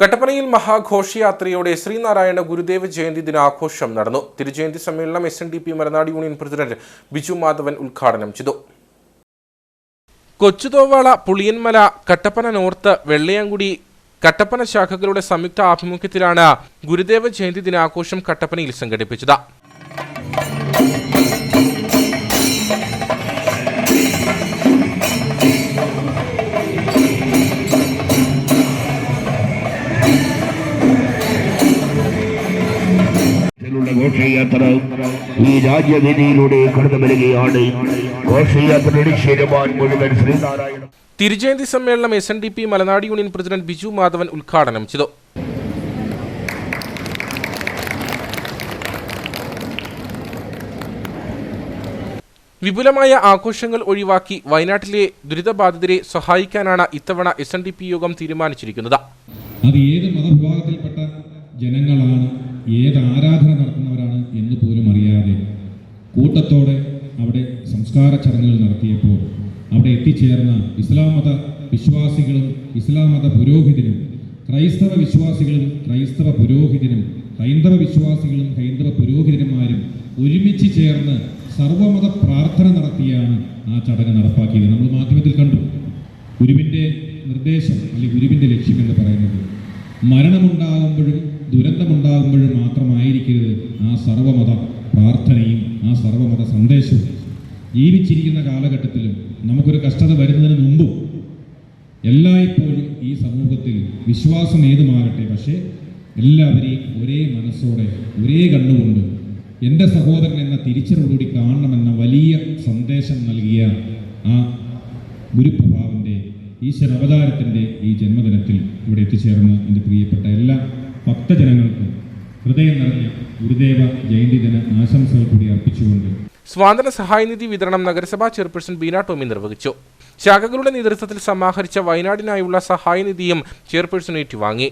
കട്ടപ്പനയിൽ മഹാഘോഷയാത്രയോടെ ശ്രീനാരായണ ഗുരുദേവ ജയന്തി ദിനാഘോഷം നടന്നു. തിരുജയന്തി സമ്മേളനം S N D P Malanad union president Biju Madhavan ഉദ്ഘാടനം ചെയ്തു. കൊച്ചുതോവാള പുളിയന്മല കട്ടപ്പന നോർത്ത് വെള്ളയാങ്കുടി കട്ടപ്പന ശാഖകളുടെ സംയുക്ത ആഭിമുഖ്യത്തിലാണ് ഗുരുദേവ ജയന്തി ദിനാഘോഷം കട്ടപ്പനയിൽ സംഘടിപ്പിച്ചത്. ഘോഷയാത്ര ഈ രാജ്യവേദിയിലൂടെ കടന്നു വരികയാണ്. ഘോഷയാത്രയുടെ ശീലമാൻ മുഴുവൻ ശ്രീനാരായണ തിരുജയന്തി സമ്മേളനം S N D P Malanad union president Biju Madhavan ഉദ്ഘാടനം ചെയ്തു. വിപുലമായ ആഘോഷങ്ങൾ ഒഴിവാക്കി വയനാട്ടിലെ ദുരിതബാധിതരെ സഹായിക്കാനാണ് ഇത്തവണ എസ് എൻ ഡി പി യോഗം തീരുമാനിച്ചിരിക്കുന്നത്. അത് ഏത് മതവിഭാഗത്തിൽപ്പെട്ട ജനങ്ങളാണ് ഏത് ആരാധന നടത്തുന്നവരാണ് എന്ന് പോലും അറിയാതെ കൂട്ടത്തോടെ അവിടെ സംസ്കാര ചടങ്ങുകൾ നടത്തിയപ്പോൾ അവിടെ എത്തിച്ചേർന്ന ഇസ്ലാം മത വിശ്വാസികളും ഇസ്ലാം മത പുരോഹിതനും ക്രൈസ്തവ വിശ്വാസികളും ക്രൈസ്തവ പുരോഹിതനും ഹൈന്ദവ വിശ്വാസികളും ഹൈന്ദവ പുരോഹിതന്മാരും ഒരുമിച്ച് ചേർന്ന് സർവമത പ്രാർത്ഥന നടത്തിയാണ് ആ ചടങ്ങ് നടപ്പാക്കിയത്. നമ്മൾ മാധ്യമത്തിൽ കണ്ടു. ഗുരുവിന്റെ നിർദ്ദേശം അല്ലെങ്കിൽ ഗുരുവിന്റെ ലക്ഷ്യം എന്ന് പറയുന്നത് മരണമുണ്ടാകുമ്പോഴും ആ സർവമത പ്രാർത്ഥനയും ആ സർവമത സന്ദേശവും ജീവിച്ചിരിക്കുന്ന കാലഘട്ടത്തിലും നമുക്കൊരു കഷ്ടത വരുന്നതിന് മുമ്പും എല്ലായ്പ്പോഴും ഈ സമൂഹത്തിൽ വിശ്വാസം ഏത് മാറട്ടെ പക്ഷേ എല്ലാവരെയും ഒരേ മനസ്സോടെ ഒരേ കണ്ണുകൊണ്ട് എന്റെ സഹോദരൻ എന്ന തിരിച്ചറിവോടുകൂടി കാണണമെന്ന വലിയ സന്ദേശം നൽകിയ ആ ഗുരുപ്രഭാവന്റെ ഈശ്വര അവതാരത്തിന്റെ ഈ ജന്മദിനത്തിൽ ഇവിടെ എത്തിച്ചേർന്ന എന്റെ പ്രിയപ്പെട്ട എല്ലാ ഭക്തജനങ്ങൾക്കും ഹൃദയം നിറഞ്ഞ ഗുരുദേവ ജയന്തി ദിന ആശംസകൾ കൂടി അർപ്പിച്ചുകൊണ്ട് സ്വാതന്ത്ര്യ സഹായനിധി വിതരണം നഗരസഭാ ചെയർപേഴ്സൺ ബീന ടോമി നിർവഹിച്ചു. ശാഖകളുടെ നേതൃത്വത്തിൽ സമാഹരിച്ച വയനാടിനായുള്ള സഹായനിധിയും ചെയർപേഴ്സൺ ഏറ്റുവാങ്ങി.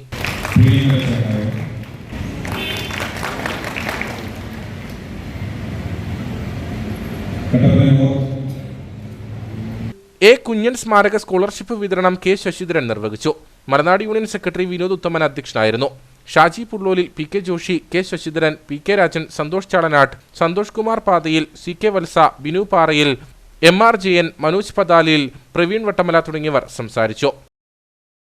എ കുഞ്ഞൻ സ്മാരക സ്കോളർഷിപ്പ് വിതരണം കെ ശശിധരൻ നിർവഹിച്ചു. മലനാട് യൂണിയൻ സെക്രട്ടറി വിനോദ് ഉത്തമൻ അധ്യക്ഷനായിരുന്നു. Shaji Pullolil P K Joshi K Sasidharan P K Rajan Santhosh Chalanattu Santhosh Kumar Pathayil C K Valsa Binu Parayil M R Jayan Manoj Pathalil Praveen Vattamala തുടങ്ങിയവർ സംസാരിച്ചു.